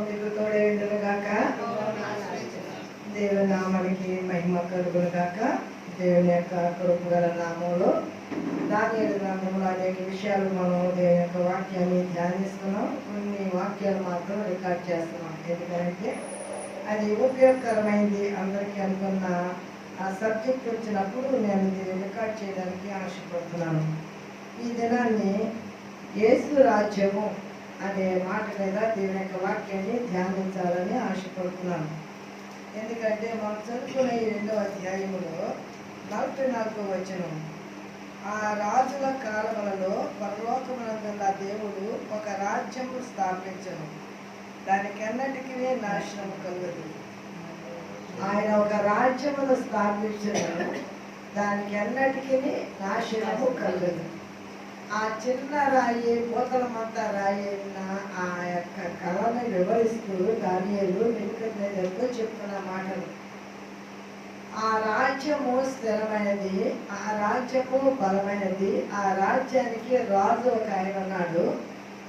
మీకు తోడేండును గాక. దేవుని నామానికి మహిమ కలుగును గాక. దేవుని యొక్క కృప గల నామంలో దాని గ్రంథంలో అనేక విషయాలు మనం దేవుని యొక్క వాక్యాన్ని ధ్యానిస్తున్నాం. కొన్ని వాక్యాలు మాత్రం రికార్డ్ చేస్తున్నాం. ఎందుకంటే అది ఉపయోగకరమైంది. అందరికీ అనుకున్న ఆ సబ్జెక్ట్ వచ్చినప్పుడు నేను దీన్ని రికార్డ్ చేయడానికి ఆశపడుతున్నాను. ఈ దినాన్ని యేసు రాజ్యము అనే మాట మీద దీని యొక్క వాక్యాన్ని ధ్యానించాలని ఆశపడుతున్నాను. ఎందుకంటే మనం చదువుకునే ఈ రెండో అధ్యాయంలో నలభై నాలుగో వచనం ఆ రాజుల కాలములలో పరలోకమునందున్న దేవుడు ఒక రాజ్యము స్థాపించను. దానికెన్నటికీ నాశనం కలగదు. ఆయన ఒక రాజ్యమును స్థాపించను. దానికి అన్నటికీ నాశనము కలగదు. ఆ చిన్న రాయి పూతలమంత రాయి అయిన ఆ యొక్క కళను వివరిస్తూ దానియలు నిలుకతో చెప్తున్న మాటలు. ఆ రాజ్యము స్థిరమైనది ఆ రాజ్యము బలమైనది ఆ రాజ్యానికి రాజు ఒక ఆయన ఉన్నాడు.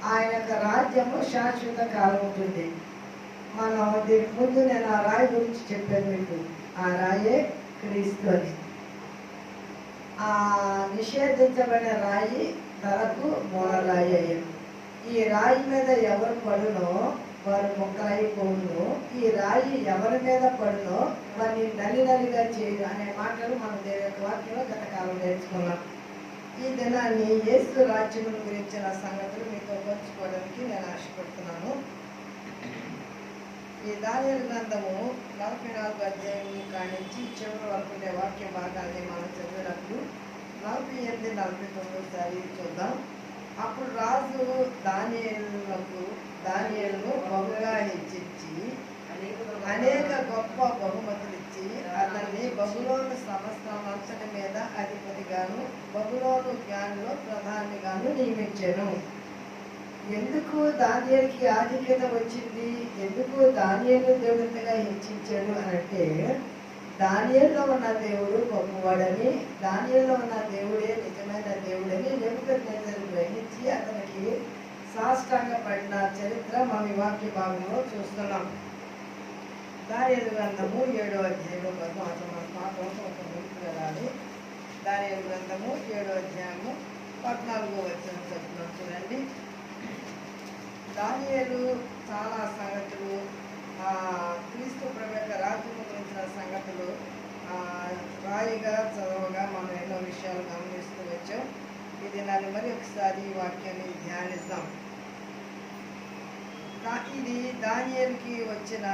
ఆయన యొక్క రాజ్యము శాశ్వత కాలం ఉంటుంది. మనం దీనికి ముందు నేను ఆ రాయి గురించి చెప్పాను మీకు. ఆ రాయే క్రీస్తు అని. ఆ నిషేధించబడిన రాయి తలకు మూలరాయి అయ్యను. ఈ రాయి మీద ఎవరు పడునో వారు మొక్కలైపోవును ఈ రాయి ఎవరి మీద పడునో వారిని నలి నలిగా చేయదు అనే మాటలు మనం దేని యొక్క వాక్యంలో గత కాలం నేర్చుకున్నాం. ఈ దినాన్ని యేసు రాజ్యం గురించిన సంగతులు మీతో పంచుకోవడానికి నేను ఆశపడుతున్నాను. ఈ దాని గ్రంథము నలభై నాలుగు అధ్యాయం కానించి చివరి వరకు ఉండే వాక్య భాగాన్ని మనం చదివినప్పుడు నలభై ఎనిమిది నలభై తొమ్మిదిసారి చూద్దాం. అప్పుడు రాజు దానియలకు దానియలను బహుగా హెచ్చించి అనేక గొప్ప బహుమతులు ఇచ్చి అతన్ని బహులోను సమస్త అంతటి మీద అధిపతిగాను బహులోను జ్ఞానిలో ప్రధానిగాను నియమించాను. ఎందుకు దానియలకి ఆధిక్యత వచ్చింది? ఎందుకు దానియలు దేవుడిగా హెచ్చించాడు అని అంటే దానియల్లో ఉన్న దేవుడు గొప్పవాడని దానియల్లో ఉన్న దేవుడే నిజమైన దేవుడని నెప్పుకొనేసరి గ్రహించి అతనికి సాష్టాంగ పడిన చరిత్ర మన ఈ వాక్య భాగంలో చూస్తున్నాం. దానియలు గ్రంథము ఏడో అధ్యాయంలో కోసం అసలు మన పాఠం ఒక ముందుకు వెళ్ళాలి దానియలు గ్రంథము ఏడో అధ్యాయము పద్నాలుగో వచ్చిన చెప్తున్నాం చూడండి. దానియలు చాలా సంగతులు క్రీస్తు ప్రభు రాజు రాజ్యము గురించిన సంగతులు ఆ, రాయిగా చదవగా మనం ఎన్నో విషయాలు గమనిస్తూ వచ్చాం వెళ్ళాలి మరి ఒకసారి ఈ వాక్యాన్ని ధ్యానిస్తాం ఇది దానియల్కి వచ్చిన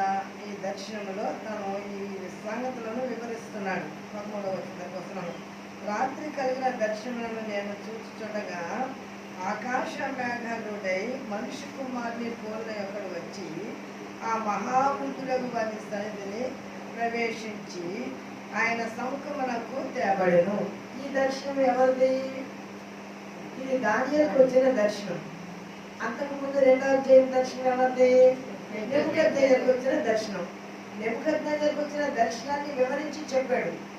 ఈ దర్శనంలో తను ఈ సంగతులను వివరిస్తున్నాడు. పదమూడవ వచ్చిన రాత్రి కలిగిన దర్శనములను నేను చూచుచుండగా ఆకాశ మేఘాలుడై మనిషి కుమారుని పోలిన ఒకడు వచ్చి ఆ మహాబుద్ధులకు వారి సన్నిధిని ప్రవేశించి ఆయన సముఖమునకు తేబడెను. ఈ దర్శనం ఎవరిది? ఇది దానియలకు వచ్చిన దర్శనం. అంతకు ముందు రెండవ అధ్యాయం దర్శనం వచ్చిన దర్శనం. నెబుకద్నేజర్కి వచ్చిన దర్శనాన్ని వివరించి చెప్పాడు.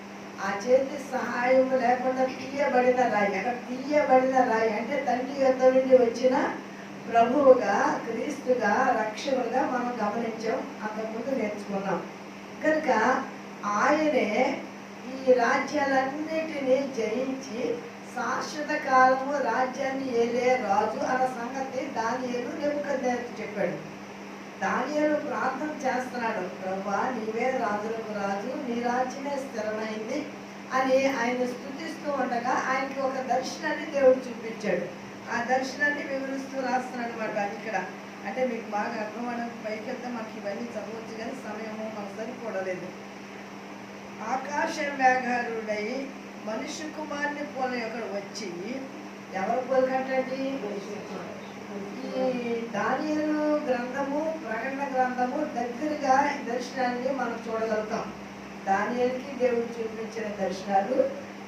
ఆ చేతి సహాయం లేకుండా తీయబడిన రాయి అక్కడ తీయబడిన రాయి అంటే తండ్రి యొద్ద నుండి వచ్చిన ప్రభువుగా క్రీస్తుగా రక్షకులుగా మనం గమనించాం. అంతకుముందు నేర్చుకున్నాం. కనుక ఆయనే ఈ రాజ్యాలన్నిటినీ జయించి శాశ్వత కాలము రాజ్యాన్ని ఏలే రాజు అన్న సంగతి దానియేలు నెబుకద్నేజరుకు చెప్పాడు. దానియేలు ప్రార్థన చేస్తున్నాడు. ప్రభా నీవే రాజులకు రాజు నీ రాజ్యమే స్థిరమైంది అని ఆయన స్థుతిస్తూ ఉండగా ఆయనకి ఒక దర్శనాన్ని దేవుడు చూపించాడు. ఆ దర్శనాన్ని వివరిస్తూ రాస్తున్నాడు అనమాట ఇక్కడ. అంటే మీకు బాగా అర్థమవడానికి పైకి వెళ్తే మనకి ఇవన్నీ చదవచ్చు కానీ సమయము మనకు సరిపడలేదు ఆకాశ వ్యాఘారుడై మనిషి కుమారుని పోల ఒకడు వచ్చి ఎవరు పోలికట్టండి ఈ దానియలు గ్రంథము ప్రకటన గ్రంథము దగ్గరగా దర్శనాన్ని మనం చూడగలుగుతాం. దానియలకి దేవుడు చూపించిన దర్శనాలు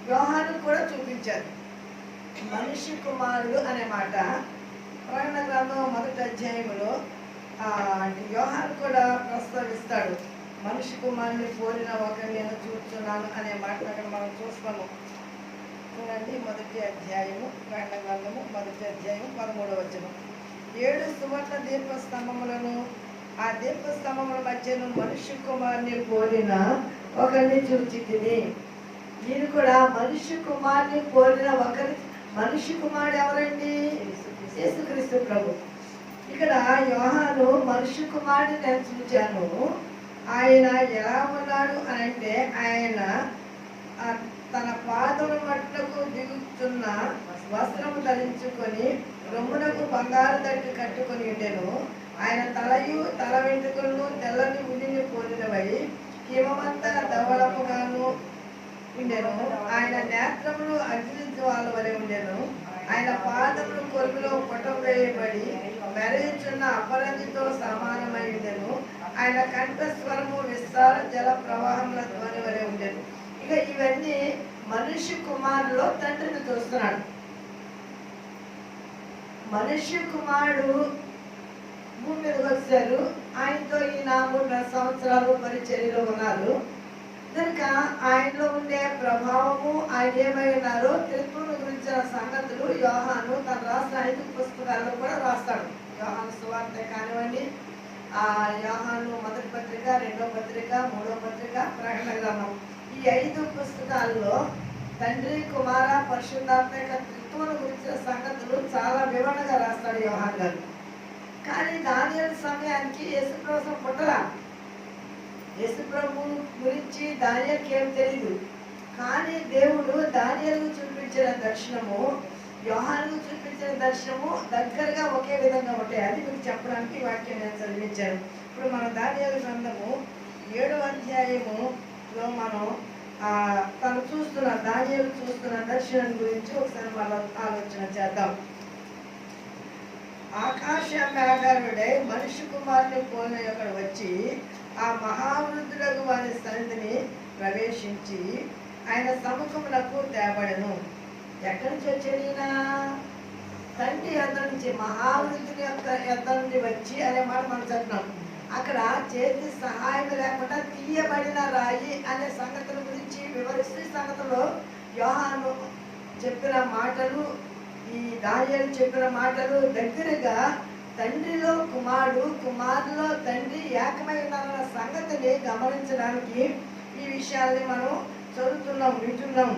వ్యవహారం కూడా చూపించారు. మనిషి కుమారుడు అనే మాట. ప్రకటన గ్రంథం మొదటి అధ్యాయంలో ఆ, అంటే కూడా ప్రస్తావిస్తాడు. మనిషి కుమారుని పోలిన ఒకరి నేను చూస్తున్నాను అనే మాట అక్కడ మనం చూస్తాము. చూడండి మొదటి అధ్యాయము ప్రకటన మొదటి అధ్యాయం పదమూడవ వచనం. ఏడు సువర్ణ దీప స్తంభములను ఆ దీపస్తంభముల మధ్యను మనిషి కుమారుని పోలిన ఒకరిని చూచి తిని నేను కూడా మనిషి కుమారుని పోలిన ఒకరి మనిషి కుమారుడు ఎవరండి? యేసుక్రీస్తు ప్రభు. ఇక్కడ యోహాను మనిషి కుమారుడిని నేను చూచాను. ఆయన ఎలా ఉన్నాడు అని అంటే ఆయన తన పాదముల మట్టుకు దిగుతున్న వస్త్రము ధరించుకొని రొమ్మునకు బంగారు తట్టు కట్టుకొని ఉండెను. ఆయన తలయు తల వెంట్రుకలను తెల్లని ఉల్లిని పోలినవై హిమమంతా ధవళముగాను ఉండెను. ఆయన నేత్రములు అగ్ని జ్వాల వలె ఉండెను. ఆయన పాదములు కొలుపులో పుటం వేయబడి మెరయించున్న అపరంజితో సమానమై ఉండెను. ఆయన కంఠస్వరము విస్తార జల ప్రవాహముల ధ్వని వలె ఉండేది. ఇక ఇవన్నీ మనుష్య కుమారులో తండ్రిని చూస్తున్నాడు. మనుష్య కుమారుడు భూమి మీదకి వచ్చారు. ఆయనతో ఈ మూడున్నర సంవత్సరాలు పరిచర్యలో ఉన్నారు. కనుక ఆయనలో ఉండే ప్రభావము ఆయన ఏమై ఉన్నారో త్రిత్వను గురించిన సంగతులు యోహాను తన రాసిన ఐదు పుస్తకాల్లో కూడా రాస్తాడు. యోహాను సువార్త కానివ్వండి యోహాను మొదటి పత్రిక రెండో పత్రిక మూడో పత్రిక ప్రకటన గ్రంథం. ఈ ఐదు పుస్తకాల్లో తండ్రి కుమార పరిశుద్ధాత్మ త్రిత్వం గురించిన సంగతులు చాలా వివరణగా రాస్తాడు యోహాన్ గారు. కానీ దానియల్ సమయానికి యేసుప్రభు పుట్టలా. యేసుప్రభు గురించి దానియల్కి ఏం తెలియదు కానీ దేవుడు దానియలకు చూపించిన దర్శనము యోహానుకు చూపించిన దర్శనము దగ్గరగా ఒకే విధంగా ఉంటాయి. అది మీకు చెప్పడానికి వాక్యం నేను చదివించాను. ఇప్పుడు మన దానియాల గ్రంథము ఏడో అధ్యాయములో మనం తను చూస్తున్న దానియాలు చూస్తున్న దర్శనం గురించి ఒకసారి మనం ఆలోచన చేద్దాం. ఆకాశ మేఘారుడై మనిషి కుమారుని పోలిన ఒకడు వచ్చి ఆ మహావృద్ధులకు వారి సన్నిధిని ప్రవేశించి ఆయన సముఖములకు తేబడను. ఎక్కడి నుంచి వచ్చాడు ఈయన? తండ్రి యొద్ద నుంచి మహావృద్ధుని యొక్క యొద్ద నుండి వచ్చి అనే మాట మనం చదివినాం అక్కడ చేతి సహాయం లేకుండా తీయబడిన రాయి అనే సంగతుల గురించి వివరిస్తూ సంగతిలో యోహాను చెప్పిన మాటలు ఈ దానియాలు చెప్పిన మాటలు దగ్గరగా తండ్రిలో కుమారుడు కుమారులో తండ్రి ఏకమై ఉన్నారన్న సంగతిని గమనించడానికి ఈ విషయాల్ని మనం చదువుతున్నాం వింటున్నాం.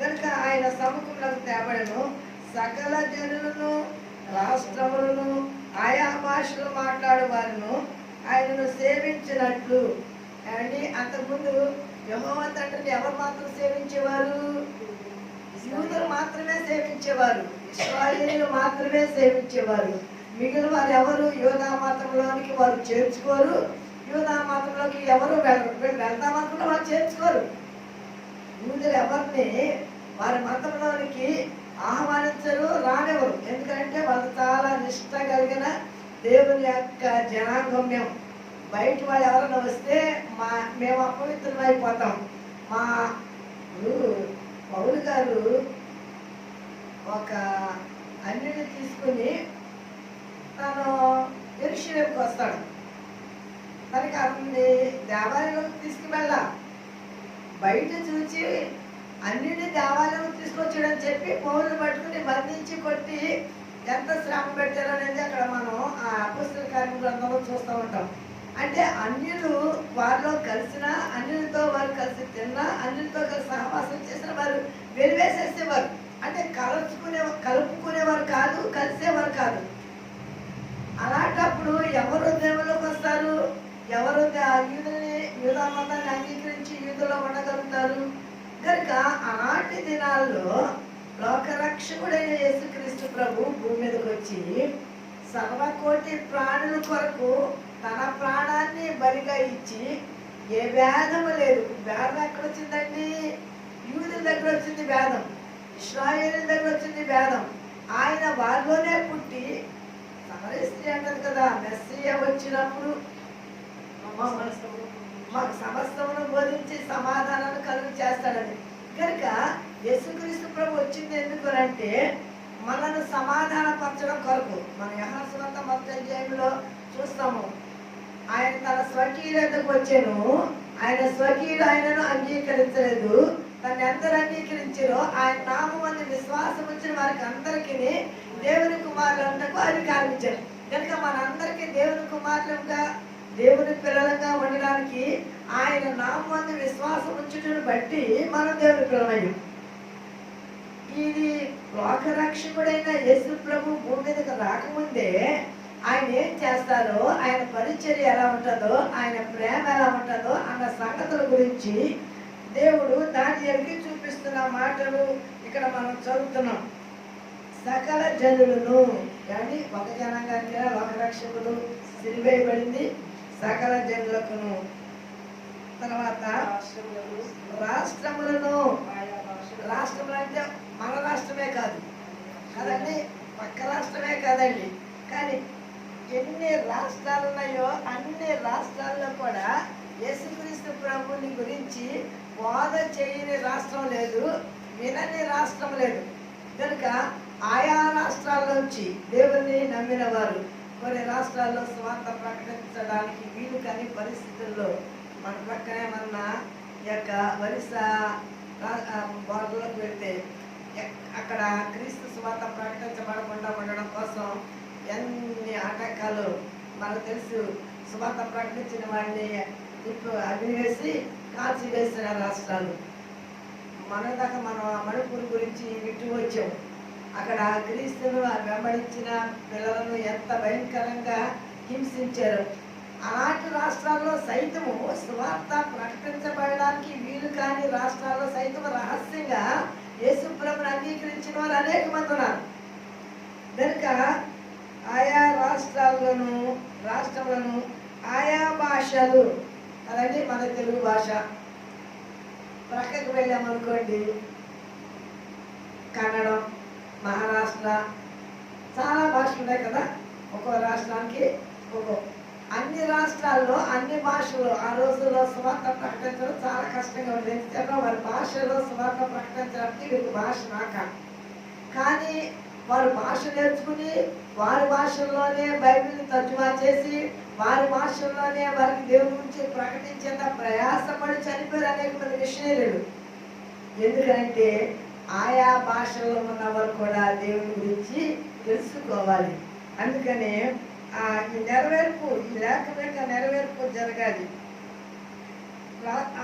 కనుక ఆయన సముఖంలోకి తేబడను. సకల జనులను రాష్ట్రములను ఆయా భాషలు మాట్లాడే వారిను ఆయనను సేవించినట్లు. అండి అంతకుముందు యహోవ తండ్రిని ఎవరు మాత్రం సేవించేవారు? యూదులు మాత్రమే సేవించేవారు. ఇస్రాయేలీలు మాత్రమే సేవించేవారు. మిగిలిన వారు ఎవరు? యోధా మాత్రంలోనికి వారు చేర్చుకోరు. యోధా మతంలోకి ఎవరు వెళ్తా మాత్రంలో వారు చేర్చుకోరు. యూదులు ఎవరిని? వారి మతంలోనికి ఆహ్వానించరు రానివ్వరు. ఎందుకంటే వాళ్ళు చాలా నిష్ట కలిగిన దేవుని యొక్క జనాంగం మేము బయట వాళ్ళు ఎవరైనా వస్తే మా మేము అపవిత్రం అయిపోతాం. మా పౌరు గారు ఒక అన్నిని తీసుకుని తను ఎరుషులకు వస్తాడు. తనకి అతన్ని దేవాలయంలోకి తీసుకువెళ్ళా బయట చూచి అన్నిని దేవాలయం తీసుకొచ్చాడని చెప్పి పౌరులు పట్టుకుని బంధించి కొట్టి ఎంత శ్రమ పెట్టారు అనేది అక్కడ మనం ఆ అపుస్తల కార్యం గ్రంథంలో చూస్తూ ఉంటాం. అంటే అన్యులు వారిలో కలిసిన అన్యులతో వారు కలిసి తిన్నా అన్యులతో కలిసి సహవాసం చేసిన వారు వెలివేసేసేవారు. అంటే కలుపుకునే కలుపుకునేవారు కాదు కలిసేవారు కాదు. అలాంటప్పుడు ఎవరు దేవుళ్ళకి వస్తారు? ఎవరు యూదుని యూదా మతాన్ని అంగీకరించి యూదులో ఉండగలుగుతారు? కనుక ఆనాటి దినాల్లో లోకరక్షకుడైన యేసుక్రీస్తు ప్రభు భూమి మీదకి వచ్చి సర్వకోటి ప్రాణుల కొరకు తన ప్రాణాన్ని బలిగా ఇచ్చి ఏ భేదము లేదు. భేదం ఎక్కడ వచ్చిందండి? యూదుల దగ్గర వచ్చింది భేదం ఇస్రాయేల్ దగ్గర వచ్చింది భేదం ఆయన వారిలోనే పుట్టి సమరస్త్రీ అంటది కదా మెస్సియ వచ్చినప్పుడు. అమ్మ మనసు మాకు సమస్తమును బోధించి సమాధానాన్ని కలుగు చేస్తాడని కనుక యేసుక్రీస్తు ప్రభు వచ్చింది ఎందుకు అంటే మనను సమాధానపరచడం కొరకు. మన యహస్వంత మొత్తం చూస్తాము. ఆయన తన స్వకీయులకు వచ్చాను. ఆయన స్వకీయులు ఆయనను అంగీకరించలేదు. తను ఎందరు అంగీకరించారో ఆయన నామం అనే విశ్వాసం వచ్చిన వారికి అందరికీ దేవుని కుమారులకు అధికారం ఇచ్చారు. కనుక మనందరికీ దేవుని కుమారులుగా దేవుని పిల్లలుగా ఉండడానికి ఆయన నామందు విశ్వాసం ఉంచుటను బట్టి మనం దేవుని పిల్లలయ్యాం. ఇది లోకరక్షకుడైన యేసు ప్రభు భూమి మీదకి రాకముందే ఆయన ఏం చేస్తారో ఆయన పరిచర్య ఎలా ఉంటుందో ఆయన ప్రేమ ఎలా ఉంటుందో అన్న సంగతుల గురించి దేవుడు దాని ఎరిగి చూపిస్తున్న మాటలు ఇక్కడ మనం చదువుతున్నాం. సకల జనులను కానీ ఒక జనాంగానికి లోకరక్షకుడు సిరివేయబడింది. సకల జనులకును. తర్వాత రాష్ట్రములను. రాష్ట్రములు అంటే మన రాష్ట్రమే కాదు. కదండి? పక్క రాష్ట్రమే కాదండి. కానీ ఎన్ని రాష్ట్రాలు ఉన్నాయో అన్ని రాష్ట్రాల్లో కూడా యేసుక్రీస్తు ప్రభుని గురించి బోధ చేయని రాష్ట్రం లేదు వినని రాష్ట్రం లేదు. కనుక ఆయా రాష్ట్రాల నుంచి దేవుని నమ్మిన వారు కొన్ని రాష్ట్రాల్లో స్వార్థ ప్రకటించడానికి వీలు కాని పరిస్థితుల్లో మన పక్కనే మన యొక్క ఒరిస్సా బోర్డర్లోకి వెళ్తే అక్కడ క్రీస్తు స్వార్థ ప్రకటించబడకుండా ఉండడం కోసం ఎన్ని ఆటంకాలు మనకు తెలుసు. స్వార్థ ప్రకటించిన వాడిని ఇప్పుడు అగ్నివేసి కాల్చివేసిన రాష్ట్రాలు. మన దాకా మనం మణిపూర్ గురించి విట్టు వచ్చాం. అక్కడ క్రీస్తును వెంబడించిన పిల్లలను ఎంత భయంకరంగా హింసించారు. అలాంటి రాష్ట్రాల్లో సైతము స్వార్థ ప్రకటించబడడానికి వీలు కాని రాష్ట్రాల్లో సైతం రహస్యంగా యేసుప్రభుని అంగీకరించిన వారు అనేక మంది ఉన్నారు. కనుక ఆయా రాష్ట్రాలను రాష్ట్రములను ఆయా భాషలు అదండి మన తెలుగు భాష ప్రక్కకు వెళ్ళామనుకోండి కన్నడం మహారాష్ట్ర చాలా భాషలు ఉన్నాయి కదా. ఒక్కో రాష్ట్రానికి ఒక్కో. అన్ని రాష్ట్రాల్లో అన్ని భాషలు ఆ రోజుల్లో సువార్త ప్రకటించడం చాలా కష్టంగా ఉంది. ఎందుకంటే వారి భాషలో సువార్త ప్రకటించడానికి వీరికి భాష రాక. కానీ వారు భాష నేర్చుకుని వారి భాషల్లోనే బైబిల్ని తర్జుమా చేసి వారి భాషల్లోనే వారికి దేవుని గురించి ప్రకటించేంత ప్రయాసపడి చనిపోయారు అనేక మంది మిషనరీలు. ఎందుకంటే ఆయా భాషలో ఉన్నవారు కూడా దేవుని గురించి తెలుసుకోవాలి. అందుకనే ఆ ఈ నెరవేర్పు ఈ లేఖ యొక్క నెరవేర్పు జరగాలి.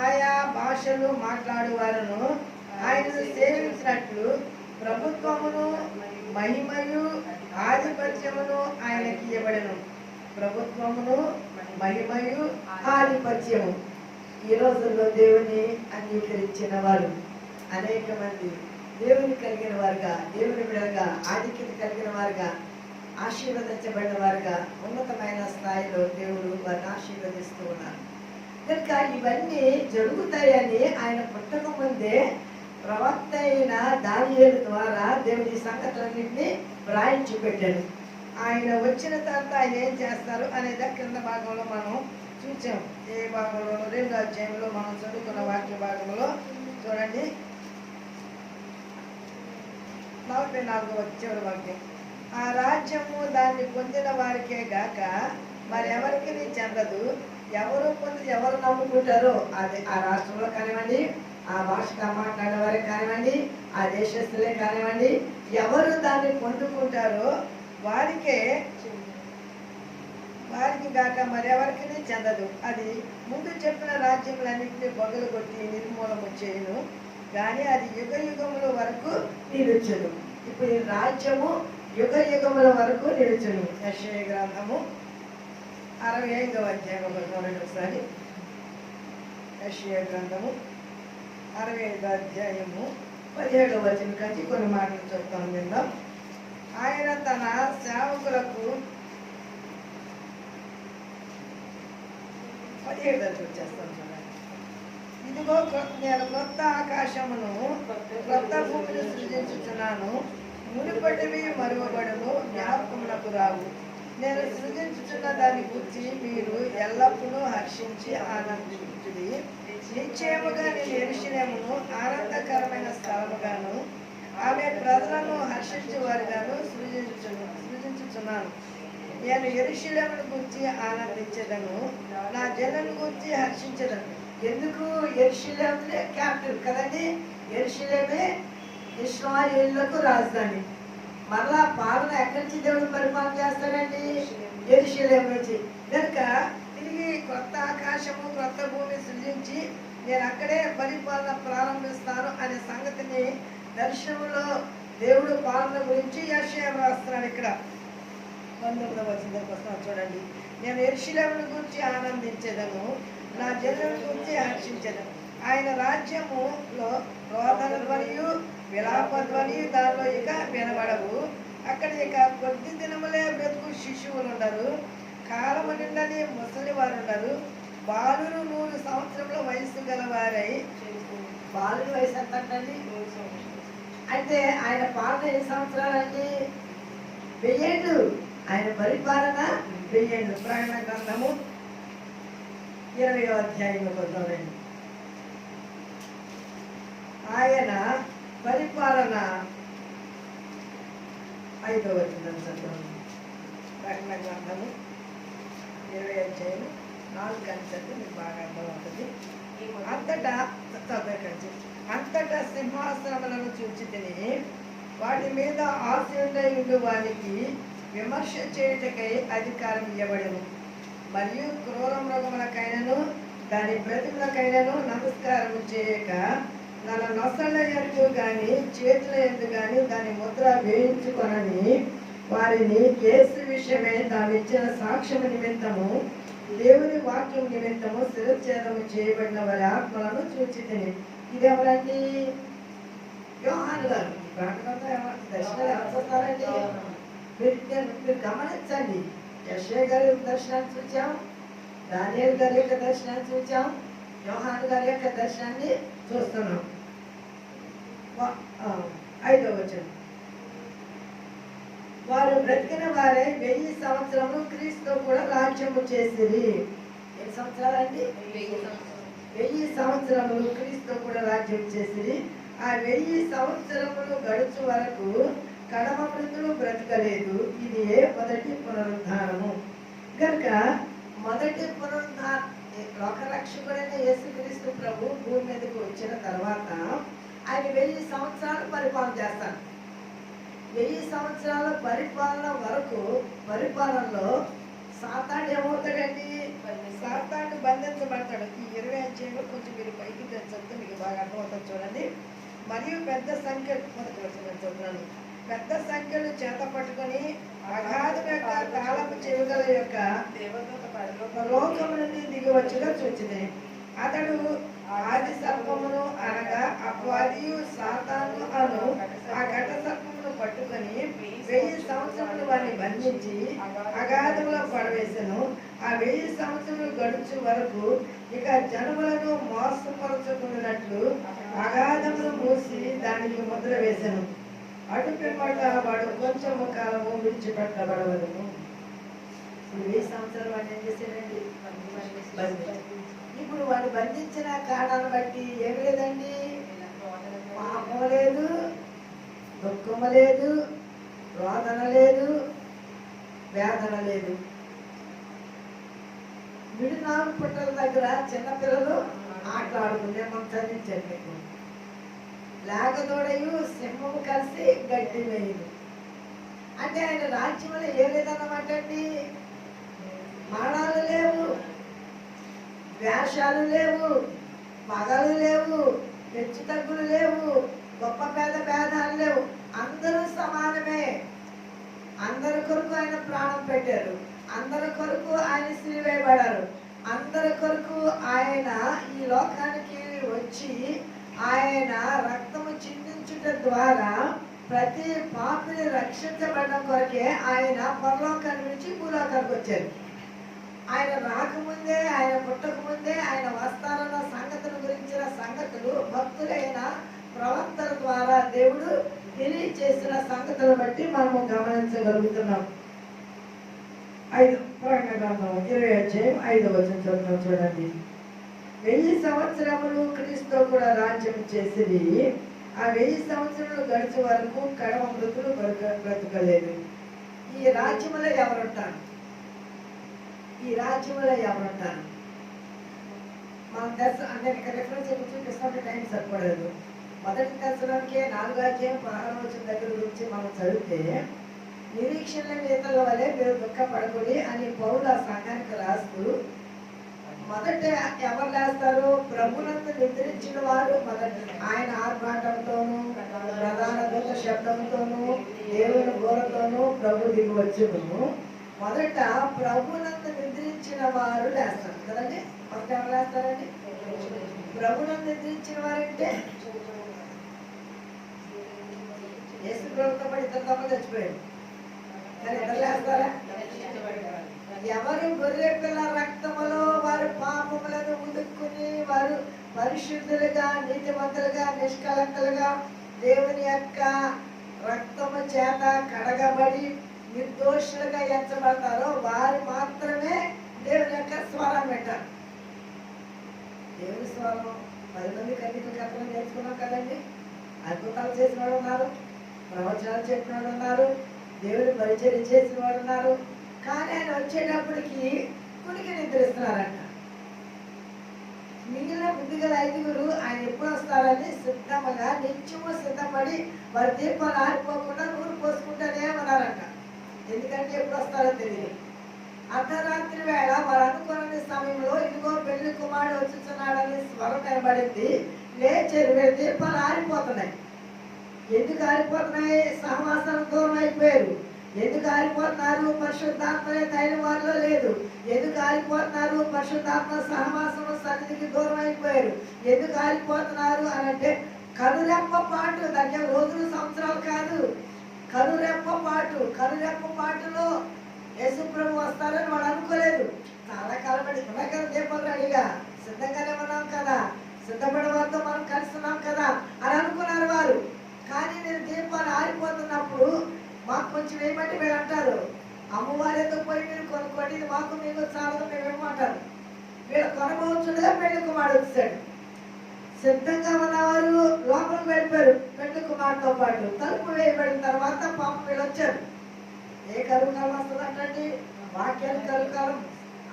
ఆయా భాషలు మాట్లాడేవారును ఆయనను సేవించినట్లు ప్రభుత్వమును మహిమయు ఆధిపత్యమును ఆయనకి ఇవ్వబడను. ప్రభుత్వమును మహిమయు ఆధిపత్యము. ఈ రోజుల్లో దేవుని అంగీకరించిన వారు అనేక మంది. దేవుని కలిగిన వారుగా దేవుని బిడగా ఆధిక్యత కలిగిన వారుగా ఆశీర్వదించబడిన వారుగా ఉన్నతమైన స్థాయిలో దేవుడు వారిని ఆశీర్వదిస్తూ ఉన్నారు. కనుక ఇవన్నీ జరుగుతాయని ఆయన పుట్టక ముందే ప్రవక్త అయిన దానియేలు ద్వారా దేవుడి సంగతులన్నింటినీ వ్రాయించి పెట్టాడు ఆయన వచ్చిన తర్వాత ఆయన ఏం చేస్తారు అనేది కింద భాగంలో మనం చూసాం ఏ భాగంలో రెండో అధ్యాయంలో మనం చదువుకున్న వాక్య భాగంలో చూడండి. నలభై నాలుగో చివరి వాక్యం ఆ రాజ్యము దాన్ని పొందిన వారికే గాక మరి ఎవరికి చెందదు. ఎవరు పొంది ఎవరు నమ్ముకుంటారో అది ఆ రాష్ట్రంలో కానివ్వండి ఆ భాషగా మాట్లాడే వారికి కానివ్వండి ఆ దేశస్తులే కానివ్వండి ఎవరు దాన్ని పొందుకుంటారో వారికే వారికి గాక మరెవరికి చెందదు. అది ముందు చెప్పిన రాజ్యములన్నింటినీ బొగలు కొట్టి నిర్మూలము చేయను. కానీ అది యుగ యుగముల వరకు నిలుచును. ఇప్పుడు ఈ రాజ్యము యుగ యుగముల వరకు నిలుచును. యశయ గ్రంథము అరవై ఐదవ అధ్యాయం చూడండి ఒకసారి. యశయ గ్రంథము అరవై ఐదు అధ్యాయము పదిహేడవ వచనం. కలిసి కొన్ని మాటలు చెప్తాను విందాం. ఆయన తన సేవకులకు పదిహేడు దగ్గర వచ్చేస్తాను చూడండి. ఇదిగో నేను కొత్త ఆకాశమును కొత్త భూమిని సృజించుచున్నాను. మునుపటివి మరువబడును జ్ఞాపకమునకు రావు. నేను సృజించుచున్న దాని గురించి మీరు ఎల్లప్పుడూ హర్షించి ఆనందించుడి. నిశ్చయముగా నేను ఎరుషులేమును ఆనందకరమైన స్థలముగాను ఆమె ప్రజలను హర్షించేవారుగాను సృజించుచు సృజించుచున్నాను. నేను ఎరుషులేమును గురించి ఆనందించేదను నా జనులను గురించి హర్షించదను. ఎందుకు ఎరుషులేములే క్యాపిటల్ కదండి? ఎరుషులేమే ఇస్రాయేళ్ళకు రాజధాని. మరలా పాలన ఎక్కడి నుంచి దేవుడు పరిపాలన చేస్తాడండి? ఎరుషులేం నుంచి. కనుక తిరిగి కొత్త ఆకాశము క్రొత్త భూమి సృజించి నేను అక్కడే పరిపాలన ప్రారంభిస్తాను అనే సంగతిని దర్శనంలో దేవుడు పాలన గురించి యెషయా రాస్తున్నాడు ఇక్కడ. పంతొమ్మిదవ వచ్చిన వస్తున్నాడు చూడండి. నేను ఎర్షిలేముల గురించి ఆనందించేదను. నా జనుల గురించి హర్షించేదను ఆయన రాజ్యములో రోదన ధ్వనియు విలాప ధ్వనియు దానిలో ఇక వినబడవు. అక్కడ ఇక కొద్ది దినములే బ్రతుకు శిశువులు ఉండరు కాలము నిండని ముసలి వారు ఉండరు బాలురు నూరు సంవత్సరంలో వయసు గల వారై బాలుడి వయసు ఎంత అంటండి అంటే ఆయన పాలన ఎన్ని సంవత్సరాలండి? వెయ్యేళ్ళు. ఆయన పరిపాలన వెయ్యేళ్ళు. ప్రకటన గ్రంథము ఇరవై అధ్యాయంలోకి వద్దామండి ఆయన పరిపాలన ఐదో వచ్చిందని చదువు ప్రకటన గ్రంథము ఇరవై అధ్యాయం నాలుగు అంచెలు మీకు బాగా అర్థమవుతుంది. అంతటా చదవకండి. అంతటా సింహాసనములను చూచి తిని వాటి మీద ఆశయుండై ఉండు వారికి విమర్శ చేయుటకై అధికారం ఇవ్వబడము మరియు క్రూర మృగములకైనను దాని బ్రతుకులకైనను నమస్కారం చేయక తన నొసళ్ళ ఎందు కానీ చేతుల ఎందు కానీ దాని ముద్ర వేయించుకొనని వారిని కేసు విషయమై తాను ఇచ్చిన సాక్ష్యం నిమిత్తము దేవుని వాక్యం నిమిత్తము శిరచ్ఛేదము చేయబడిన వారి ఆత్మలను చూచితిని. ఇది ఎవరండి? వ్యవహారు గారు. ఈ ఎవరు? దర్శనాలు ఎవరు వస్తారండి మీరు గమనించండి. యశ్వ గారి దర్శనాన్ని చూచాం దానియల్ గారి యొక్క దర్శనాన్ని చూచాం యోహాను గారి యొక్క దర్శనాన్ని చూస్తున్నాం. వా- ఆ, ఐదవ వచనం. వారు బ్రతికిన వారే వెయ్యి సంవత్సరములు క్రీస్తు కూడా రాజ్యము చేసిరి. ఎన్ని సంవత్సరాలండి వెయ్యి సంవత్సరములు క్రీస్తు కూడా రాజ్యం చేసిరి. ఆ వెయ్యి సంవత్సరములు గడుచు వరకు కడమ మృతులు బ్రతకలేదు. ఇది ఏ మొదటి పునరుద్ధానము? కనుక మొదటి పునరుద్ధాన లోకరక్షకుడైన యేసుక్రీస్తు ప్రభు భూమి మీదకి వచ్చిన తర్వాత ఆయన వెయ్యి సంవత్సరాలు పరిపాలన చేస్తాను వెయ్యి సంవత్సరాల పరిపాలన వరకు పరిపాలనలో సాతాడు ఏమవుతాడండి? సాతాడు బంధించబడతాడు. ఈ ఇరవై అధ్యాయంలో కొంచెం మీరు పైకి తెచ్చొస్తే మీకు బాగా అర్థమవుతుంది చూడండి. మరియు పెద్ద సంఖ్య మొదటి వచ్చిన చదువుతున్నాను పెద్ద సంఖ్యలు చేత పట్టుకొని అగాధం యొక్క తాళపు చెవుగల యొక్క లోకము నుండి దిగవచ్చుగా చూచింది అతడు ఆది సర్పమును అనగా అపవాదియు సాతాను అను ఆ ఘట సర్పమును పట్టుకొని వెయ్యి సంవత్సరములు వారిని బంధించి అగాధంలో పడవేసెను. ఆ వెయ్యి సంవత్సరములు గడుచు వరకు ఇక జనములను మోసపరచుకున్నట్లు అగాధమును మూసి దానికి ముద్ర వేసెను. అటు పిమ్మట వాడు కొంచెము కాలము విడిచిపెట్టబడవలను. ఇప్పుడు వెయ్యి సంవత్సరాలు వాడిని ఏం చేశాడండి. ఇప్పుడు వాడు బంధించిన కారణాన్ని బట్టి ఏం లేదండి? పాపం లేదు దుఃఖము లేదు రోదన లేదు వేదన లేదు. విడినాలు పుట్టల దగ్గర చిన్నపిల్లలు ఆటలాడుకుంటే మనం చదివించండి నాగదోడయు సింహము కలిసి గడ్డి వేయదు అంటే ఆయన రాజ్యంలో ఏ లేదన్నమాట అండి? మరణాలు లేవు వేషాలు లేవు పగలు లేవు హెచ్చు తగ్గులు లేవు గొప్ప పేద భేదాలు లేవు. అందరూ సమానమే. అందరి కొరకు ఆయన ప్రాణం పెట్టారు. అందరి కొరకు ఆయన సిలివేయబడారు అందరి కొరకు ఆయన ఈ లోకానికి వచ్చి ఆయన రక్తము చిందించుట ద్వారా ప్రతి పాపిని రక్షించబడడం కొరకే ఆయన పరలోకాన్ని నుంచి భూలోకానికి వచ్చారు. ఆయన రాకముందే ఆయన పుట్టకముందే ఆయన వస్తారన్న సంగతుల గురించిన సంగతులు భక్తులైన ప్రవక్తల ద్వారా దేవుడు తెలియచేసిన సంగతులు బట్టి మనము గమనించగలుగుతున్నాం. ఐదు ప్రకటన ఇరవై అధ్యాయం ఐదు వచ్చిన చూడండి. వెయ్యి సంవత్సరములు క్రీస్తు కూడా రాజ్యం చేసింది ఆ వెయ్యి సంవత్సరములు గడిచే వరకు కడవ మృతులు బ్రతక బ్రతకలేదు. ఈ రాజ్యములో ఎవరుంటారు? ఈ రాజ్యంలో ఎవరుంటారు? మన దశ అంటే రిఫరెన్స్ చూపిస్తుంటే టైం సరిపడదు. మొదటి దర్శనానికి నాలుగు అధ్యాయం పదహారు వచ్చిన దగ్గర గురించి మనం చదివితే నిరీక్షణ నేతల వలె మీరు దుఃఖపడకూడి అని పౌరుల సంఘానికి రాస్తూ మొదట ఎవరు లేస్తారు? ప్రభునంత నిద్రించిన వారు మొదట ఆయన ఆర్భాటంతోనూ ప్రధాన దూత శబ్దంతోనూ దేవుని గోరతోనూ ప్రభు దిగి వచ్చును మొదట ప్రభునందు నిద్రించిన వారు లేస్తారు. కదండి? మొదట ఎవరు లేస్తారండి? ప్రభునందు నిద్రించిన వారంటే యేసు ప్రభుత్వం పడి ఇద్దరు తప్ప చచ్చిపోయాడు కానీ ఇద్దరు లేస్తారా? ఎవరు గొర్రెల రక్తములో వారు పాపములను ఉదుక్కుని వారు పరిశుద్ధులుగా నీతిమంతులుగా నిష్కలంకలుగా దేవుని యొక్క రక్తము చేత కడగబడి నిర్దోషులుగా ఎంచబడతారో వారు మాత్రమే దేవుని యొక్క స్వరం పెట్టారు దేవుని స్వరం పది మంది కన్నికల కథలు నేర్చుకున్నాం కదండి. అద్భుతాలు చేసిన వాడు ఉన్నారు ప్రవచనాలు చెప్పిన వాడు ఉన్నారు దేవుని పరిచయం చేసిన వాడు ఉన్నారు. కానీ ఆయన వచ్చేటప్పటికి కునికి నిద్రిస్తున్నారంట. మిగిలిన బుద్ధిగల ఐదుగురు ఆయన ఎప్పుడు వస్తారని సిద్ధముగా నిత్యము సిద్ధపడి వారి దీపాలు ఆరిపోకుండా నూరు పోసుకుంటానే ఉన్నారంట. ఎందుకంటే ఎప్పుడు వస్తారో తెలియదు. అర్ధరాత్రి వేళ వారు అనుకున్న సమయంలో ఇదిగో పెళ్ళి కుమారుడు వచ్చుచున్నాడని స్వరం కనబడింది లేచి దీపాలు ఆరిపోతున్నాయి. ఎందుకు ఆరిపోతున్నాయి? సహవాసం దూరం అయిపోయారు. ఎందుకు ఆరిపోతున్నారు? పరిశుద్ధాత్మ తైన వారిలో లేదు. ఎందుకు ఆరిపోతున్నారు? పరిశుద్ధాత్మ సహవాసము సన్నిధికి దూరం అయిపోయారు. ఎందుకు ఆరిపోతున్నారు అని అంటే కనురెప్ప పాటు దాని రోజులు సంవత్సరాలు కాదు. కనురెప్ప పాటు కనురెప్ప పాటులో యేసుప్రభు వస్తారని వాడు అనుకోలేదు. చాలా కాలపడి ఉన్నాయి కదా దీపాలు రెడీగా. సిద్ధంగానే ఉన్నాం కదా. సిద్ధపడే వారితో మనం కలుస్తున్నాం కదా అని అనుకున్నారు వారు. కానీ నేను దీపాలు ఆరిపోతున్నప్పుడు మాకు కొంచెం వేయమంటే మీరు అంటారు. అమ్మవారి ఎందుకు పోయి మీరు కొనుక్కోండి ఇది మాకు మీకు చాలదు మేము ఇవ్వమంటారు వీళ్ళు కొనబోతుండగా పెళ్ళి కుమారుడు వచ్చాడు. సిద్ధంగా ఉన్నవారు లోపలికి వెళ్ళిపోయారు పెళ్ళి కుమారుతో పాటు. తలుపు వేయబడిన తర్వాత పాపం వీళ్ళు వచ్చారు. ఏ కరువు కాలం వస్తుందంటండి? వాక్యాలు కరువు కాలం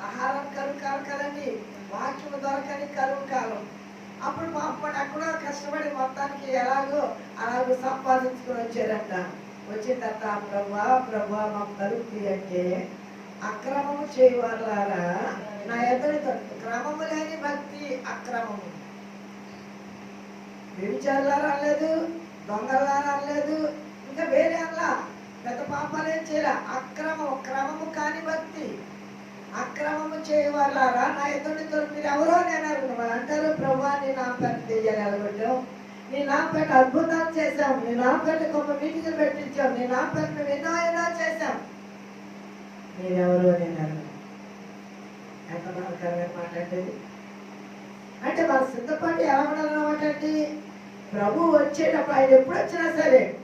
ఆహారం కరువు కాలం కదండి. వాక్యం దొరకని కరువు కాలం. అప్పుడు పాపం అక్కడ కష్టపడి మొత్తానికి ఎలాగో అలాగో సంపాదించుకొని వచ్చారంట వచ్చిన తర్వాత ప్రభా ప్రభా మాకు కలుగుతీ అంటే అక్రమము చేయవారులారా? నా ఎదురు క్రమము లేని భక్తి అక్రమము వ్యభిచారులారా అనలేదు దొంగలారా అనలేదు ఇంకా వేరే అనలా. పెద్ద పాపాలేం చేయలే? అక్రమం క్రమము కాని భక్తి. అక్రమము చేయవారులారా? నా ఎదుటితో మీరు ఎవరో నేను అడుగును అంటారు ప్రభా నేను నా పని దెయ్యాలు నీ నా పేట అద్భుతాలు చేశాం. నీ నా పేట గొప్ప మీటింగ్ పెట్టించాం. నీ నా పేట మేము ఎన్నో ఎన్నో చేశాం. నేనెవరు నేను అడుగును. ఎంత బాధకరమైన మాట అంటే అంటే మన సిద్ధపడి ఎలా ఉండాలన్నమాట అండి? ప్రభు వచ్చేటప్పుడు ఆయన ఎప్పుడు వచ్చినా సరే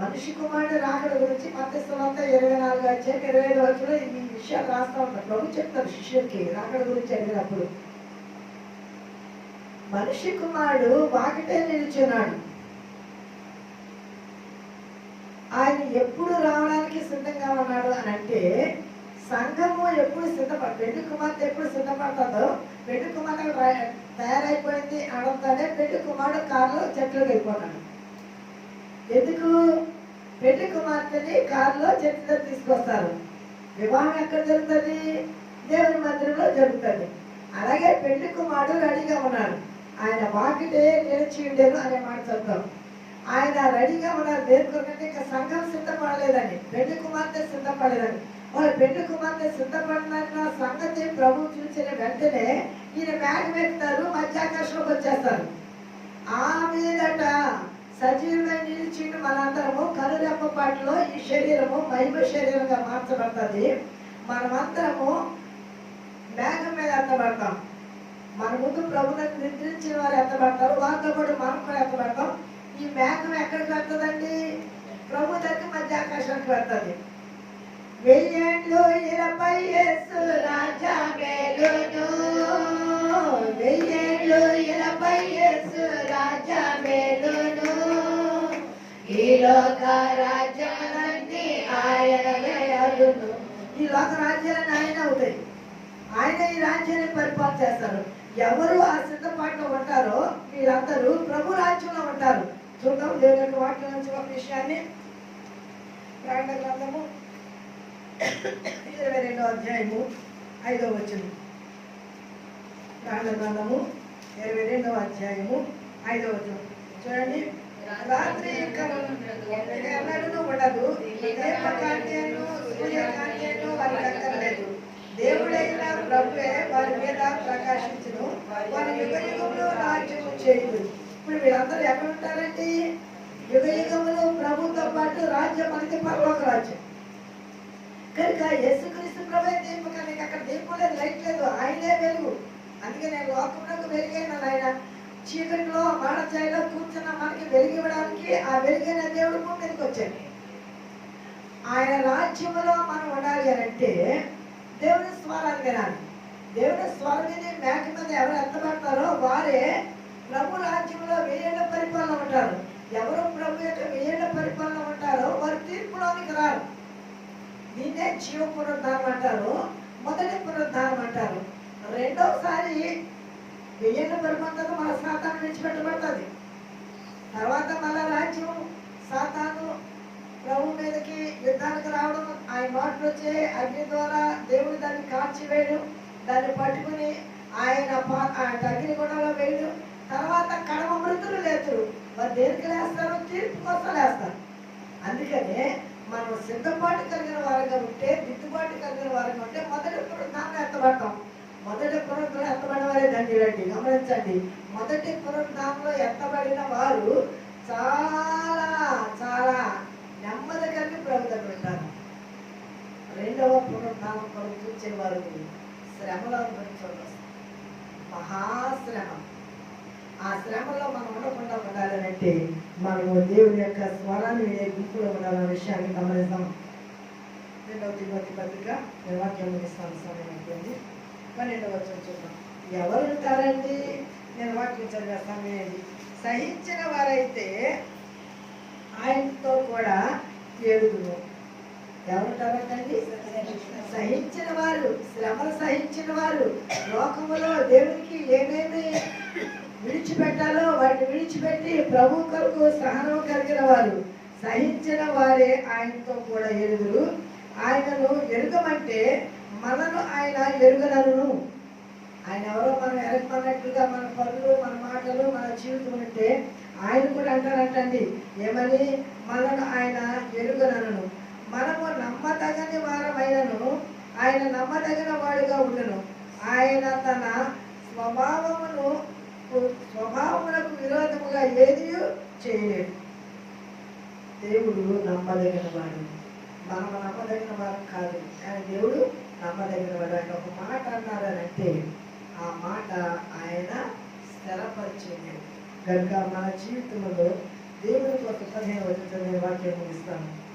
మనిషి కుమారుడు రాకడ గురించి మధ్యస్థులంతా ఇరవై నాలుగు వచ్చాక ఇరవై ఐదు వచ్చిన ఈ విషయాలు రాస్తా ఉంటారు ప్రభు చెప్తారు శిష్యులకి రాకడ గురించి అడిగినప్పుడు. మనిషి కుమారుడు వాకిటే నిలిచున్నాడు. ఆయన ఎప్పుడు రావడానికి సిద్ధంగా ఉన్నాడు అని అంటే సంఘము ఎప్పుడు సిద్ధపడ పెళ్ళి కుమార్తె ఎప్పుడు సిద్ధపడుతుందో పెళ్ళి కుమార్తె తయారైపోయింది అనడంతోనే పెళ్ళి కుమారుడు కారులో చెట్లకు వెళ్ళిపోతాడు ఎందుకు? పెళ్ళి కుమార్తెని కారులో చెట్ల తీసుకొస్తారు. వివాహం ఎక్కడ జరుగుతుంది? దేవుని మందిరంలో జరుగుతుంది. అలాగే పెళ్ళి కుమారుడు రెడీగా ఉన్నాడు. ఆయన వాకిటే నిలిచి ఉండేది అనే మాట చెప్తాం ఆయన రెడీగా ఉన్నారు. దేని కొరకంటే ఇంకా సంఘం సిద్ధపడలేదని పెళ్ళి కుమార్తె సిద్ధపడలేదని వాళ్ళ పెళ్ళి కుమార్తె సిద్ధపడిన సంగతి ప్రభు చూసిన వెంటనే ఈయన మేఘం పెడతారు మధ్యాకాశంలోకి వచ్చేస్తారు. ఆ మీదట సజీవమై నిలిచిండు మనందరము కనురెప్ప పాటలో ఈ శరీరము మహిమ శరీరంగా మార్చబడుతుంది. మనమందరము మేఘం మీద అర్థపడతాం మన ముందు ప్రభుత్వం నిద్రించిన వారు ఎత్తబడతారు వారితో పాటు మనం కూడా ఎత్తబడతాం. ఈ మేఘం ఎక్కడికి వెళ్తుందండి? ప్రభు దగ్గర మధ్య ఆకాశానికి వెళ్తుంది. వెయ్యేళ్ళు ఇరవై యేసు రాజా మేలును. వెయ్యేళ్ళు ఇరవై యేసు రాజా మేలును. ఈ లోక రాజ్యాలన్నీ ఆయన అగును ఈ లోక రాజ్యాలన్నీ ఆయన అవుతాయి. ఆయన ఈ రాజ్యాన్ని పరిపాలన చేస్తారు. ఎవరు ఆ సిద్ధపాటులో ఉంటారో వీళ్ళందరూ ప్రభు రాజ్యంలో ఉంటారు. చూద్దాం దేవుని యొక్క వాక్యం నుంచి ఒక విషయాన్ని ప్రకటన గ్రంథము ఇరవై రెండో అధ్యాయము ఐదో వచ్చింది కాండ గ్రంథము ఇరవై రెండవ అధ్యాయము ఐదవ వచనం. చూడండి. రాత్రి ఎన్నడూ ఉండదు. దీపకాంత్యను సూర్యకాంత్యను వారికి అక్కర్లేదు దేవుడైన ప్రభువే వారి మీద ప్రకాశించను. రాజ్యము ఇప్పుడు మీరందరూ ఎక్కడ ఉంటారండి యుగ యుగములు ప్రభుతో పాటు రాజ్యం అనేది పర్లోక రాజ్యం. కనుక యేసుక్రీస్తు ప్రభే దీపం నీకు అక్కడ దీపం లేదు లైట్ లేదు ఆయనే వెలుగు. అందుకే నేను లోకంలోకి వెలుగైన ఆయన చీకటిలో మాడచాయిలో కూర్చున్న మనకి వెలిగివ్వడానికి ఆ వెలుగైన దేవుడు భూమి మీదకి వచ్చాడు. ఆయన రాజ్యంలో మనం ఉండాలి అని అంటే దేవుని స్వరాన్ని వినాలి దేవుని స్వరం మీద మేక మీద ఎవరు ఎత్తబడతారో వారే ప్రభు రాజ్యంలో వెయ్యేళ్ళ పరిపాలన ఉంటారు ఎవరు ప్రభు యొక్క వెయ్యేళ్ళ పరిపాలన ఉంటారో వారు తీర్పులోనికి రారు. దీన్నే జీవ పునరుద్ధారం అంటారు మొదటి పునరుద్ధారం అంటారు. రెండవసారి వెయ్యేళ్ళ పరిపాలన మన సాతాను విడిచిపెట్టబడుతుంది. తర్వాత మళ్ళా రాజ్యం సాతాను ప్రభు మీదకి యుద్ధానికి రావడం ఆయన మాటలు వచ్చే అగ్ని ద్వారా దేవుడు దాన్ని కాల్చివేయడం దాన్ని పట్టుకుని ఆయన పా- ఆయన అగ్ని గుణంలో వేయడం తర్వాత కడమ మృతులు లేతురు. మరి దేనికి లేస్తారు? తీర్పు కోసం లేస్తారు. అందుకనే మనం సిద్ధపాటు కలిగిన వారిగా ఉంటే దిద్దుబాటు కలిగిన వారంగా ఉంటే మొదటి పునరుద్ధానం ఎత్తబడతాం. మొదటి పునరుద్ధరణ ఎత్తబడిన వారే దండిరండి గమనించండి. మొదటి పునరుద్ధానంలో ఎత్తబడిన వారు చాలా చాలా నెమ్మది కలిగి ప్రభుత్వం దగ్గర ఉంటారు. రెండవ పునరుద్ధానం కొరకు చూసే వారు శ్రమలో గురించి మహాశ్రమ. ఆ శ్రమలో మనం ఉండకుండా ఉండాలంటే మనము దేవుని యొక్క స్వరాన్ని వినే గుంపులో ఉండాలన్న విషయాన్ని గమనిస్తాం. రెండవ తిరుపతి పత్రిక నేను ఇస్తాం సమయం అయిపోయింది. పన్నెండవ వచ్చిన చూద్దాం. ఎవరు ఉంటారండి? నిర్వాక్యం వాక్యం సహించిన వారైతే ఆయనతో కూడా ఏడుగును ఎవరుంటారంటండి సహించిన వారు శ్రమలు సహించిన వారు. లోకములో దేవునికి ఏమేమి విడిచిపెట్టాలో వాటిని విడిచిపెట్టి ప్రభు కొరకు సహనం కలిగిన వారు సహించిన వారే ఆయనతో కూడా ఎరుగురు. ఆయనను ఎరుగమంటే మనను ఆయన ఎరుగనను ఆయన ఎవరో మనం ఎరగమన్నట్లుగా మన పనులు మన మాటలు మన జీవితం ఉంటే ఆయన కూడా అంటారంటండి ఏమని? మనను ఆయన ఎరుగనను మనము నమ్మదగని వారమైనను. ఆయన నమ్మదగిన వాడుగా ఉండను. ఆయన తన స్వభావమును స్వభావములకు విరోధముగా ఏది చేయలేడు దేవుడు నమ్మదగిన వాడు. మనం నమ్మదగిన వారు కాదు. కానీ దేవుడు నమ్మదగిన వాడు. ఆయన ఒక మాట అన్నారనంటే ఆ మాట ఆయన స్థిరపరిచేది. కనుక మన జీవితంలో దేవుని కోసం పదిహేను వచ్చిన వాక్యం ముగిస్తాను.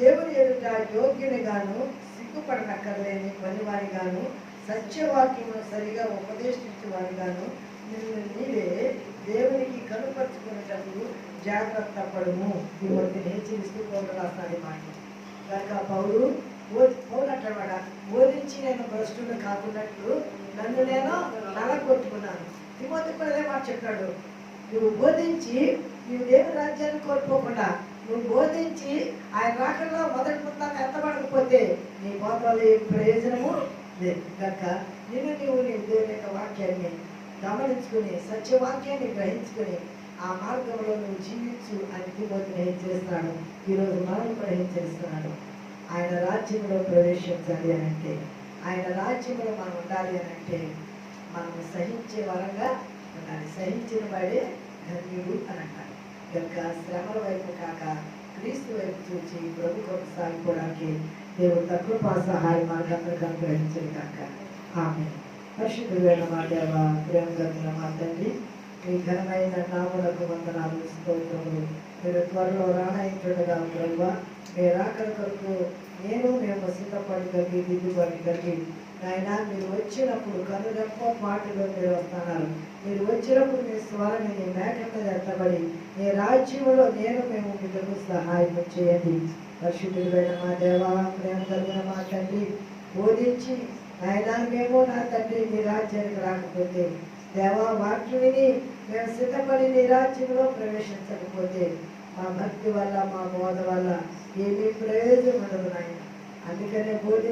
దేవుని ఎదుట యోగ్యునిగాను సిగ్గుపడనక్కర్లేని పనివారిగాను సత్యవాక్యమును సరిగా ఉపదేశించేవారి గాను నిన్ను నీవే దేవునికి కనుపరుచుకునేటప్పుడు జాగ్రత్త పడము. ఈ మొత్తం హెచ్చరిస్తూ పౌరులు రాస్తాడు మాట. కనుక పౌరు పౌరు అంటాడు బోధించి నేను భ్రష్టుని కాకున్నట్లు నన్ను నేను నలగొట్టుకున్నాను. తిమోతి కూడా అదే మాట చెప్పాడు నువ్వు బోధించి నువ్వు దేవుని రాజ్యాన్ని కోల్పోకుండా నువ్వు బోధించి ఆయన రాకల్లో మొదటి ముందాన్ని ఎత్తబడకపోతే నీ బోధలో ప్రయోజనము లేదు. కనుక నిన్ను నీవు నీ దేవుని యొక్క వాక్యాన్ని గమనించుకుని సత్యవాక్యాన్ని గ్రహించుకుని ఆ మార్గంలో నువ్వు జీవించు అని తిమోతిని హెచ్చరిస్తున్నాడు ఈరోజు మనం కూడా హెచ్చరిస్తున్నాడు ఆయన రాజ్యంలో ప్రవేశించాలి అని అంటే ఆయన రాజ్యంలో మనం ఉండాలి అని అంటే మనం సహించే వరంగా ఉండాలి. సహించిన వాడే ధన్యుడు అని అంటారు. కనుక శ్రమల వైపు కాక క్రీస్తు వైపు చూచి ప్రభు కొరకు సాగిపోవడానికి దేవుడు తక్కువ సహాయం మార్గాన్ని అనుగ్రహించని కాక ఆమె పరిశుద్ధులైన మా దేవ ప్రేమ కలిగిన మా తండ్రి మీ ఘనమైన నాములకు వందనాలు స్తోత్రములు. మీరు త్వరలో రానయించుండగా ప్రభు మీ రాకల కొరకు నేను మేము సిద్ధపడి కలిగి దిద్దుబడి కలిగి నాయన మీరు వచ్చినప్పుడు కనురెప్ప మాటలో మీరు వస్తున్నారు మీరు వచ్చినప్పుడు మీ స్వరని నీ మేక మీద ఎత్తబడి నీ రాజ్యంలో నేను మేము మీకు సహాయం చేయండి. పరిశుద్ధుడైన మా దేవ ప్రేమ కలిగిన మా తండ్రి బోధించి ఆయన మేము నా తండ్రి మీ రాజ్యానికి రాకపోతే దేవా మాటలు విని మేము సిద్ధపడి నీ రాజ్యంలో ప్రవేశించకపోతే మా భక్తి వల్ల మా బోధ వల్ల ఏమీ ప్రయోజనం ఉండదు నాయన. అందుకనే బోధి